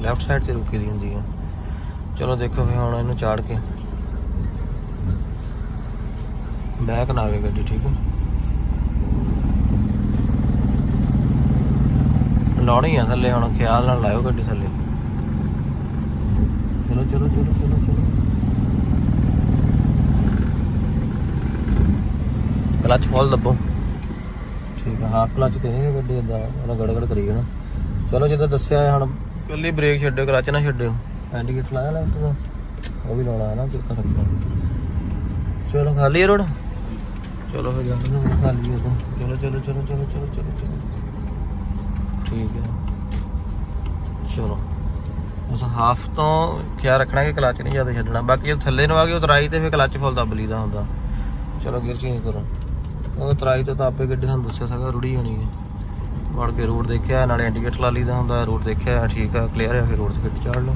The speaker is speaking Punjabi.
ਲੈਫਟ ਸਾਈਡ ਤੇ ਰੁਕੀ ਦੀ ਹੁੰਦੀ ਆ। ਚਲੋ ਦੇਖੋ ਵੀ ਹੁਣ ਇਹਨੂੰ ਚਾੜ ਕੇ ਬੈਕ ਨਾ ਆਵੇ ਗੱਡੀ, ਠੀਕ ਹੈ ਲਾਉਣੀ ਆ ਥੱਲੇ ਹੁਣ, ਖਿਆਲ ਨਾਲ ਲਾਇਓ ਗੱਡੀ ਥੱਲੇ। ਚਲੋ ਚਲੋ ਚਲੋ ਚਲੋ ਚਲੋ। ਕਲਚ ਫੋਲ ਦੱਬੋ। ਠੀਕ ਹੈ ਹਾਫ ਕਲਚ ਤੇ ਨਹੀਂ ਗੱਡੀ ਇਦਾਂ ਉਹਨਾਂ ਗੜਗੜ ਕਰੀ ਜਾਣਾ। ਚਲੋ, ਜਿੱਦਾਂ ਦੱਸਿਆ ਹੁਣ ਕੱਲੀ ਬ੍ਰੇਕ ਛੱਡਿਓ ਕਲਚ ਨਾ ਛੱਡਿਓ। ਇੰਡੀਕੇਟਰ ਲਾਇਆ ਲੈਫਟ ਦਾ। ਉਹ ਵੀ ਲਾਉਣਾ ਹੈ ਨਾ ਕਿਰਕਾ ਰੱਖਣਾ ਚਲੋ ਖਾਲੀ ਹੈ ਰੋਡ? ਚਲੋ ਫਿਰ ਜਾਂਦੇ ਹਾਂ ਖਾਲੀ ਹੈ ਚਲੋ ਚਲੋ ਚਲੋ ਚਲੋ ਚਲੋ ਚਲੋ ਚਲੋ। ਠੀਕ ਹੈ। ਚਲੋ। ਉਸ ਹਾਫ ਤੋਂ ਖਿਆਲ ਰੱਖਣਾ ਕਿ ਕਲਚ ਨਹੀਂ ਜ਼ਿਆਦਾ ਛੱਡਣਾ। ਬਾਕੀ ਜੇ ਥੱਲੇ ਨੂੰ ਆ ਗਈ ਉਤਰਾਈ ਤੇ ਫਿਰ ਕਲਚ ਫੁੱਲ ਦੱਬ ਲਈਦਾ ਹੁੰਦਾ। ਚਲੋ ਗੇਅਰ ਚੇਂਜ ਕਰੋ। ਉਹ ਉਤਰਾਈ ਤੋਂ ਤਾਂ ਆਪੇ ਗੱਡੀ ਤੁਹਾਨੂੰ ਦੱਸਿਆ ਸੀਗਾ ਰੁੜੀ ਹੋਣੀ ਹੈ। ਵੜ ਕੇ ਰੋਡ ਦੇਖਿਆ, ਨਾਲੇ ਇੰਡੀਕੇਟਰ ਲਾ ਲਈਦਾ ਹੁੰਦਾ, ਰੋਡ ਦੇਖਿਆ, ਠੀਕ ਆ ਕਲੀਅਰ ਆ, ਫਿਰ ਰੋਡ ਤੇ ਗੱਡੀ ਚਾੜ ਲਓ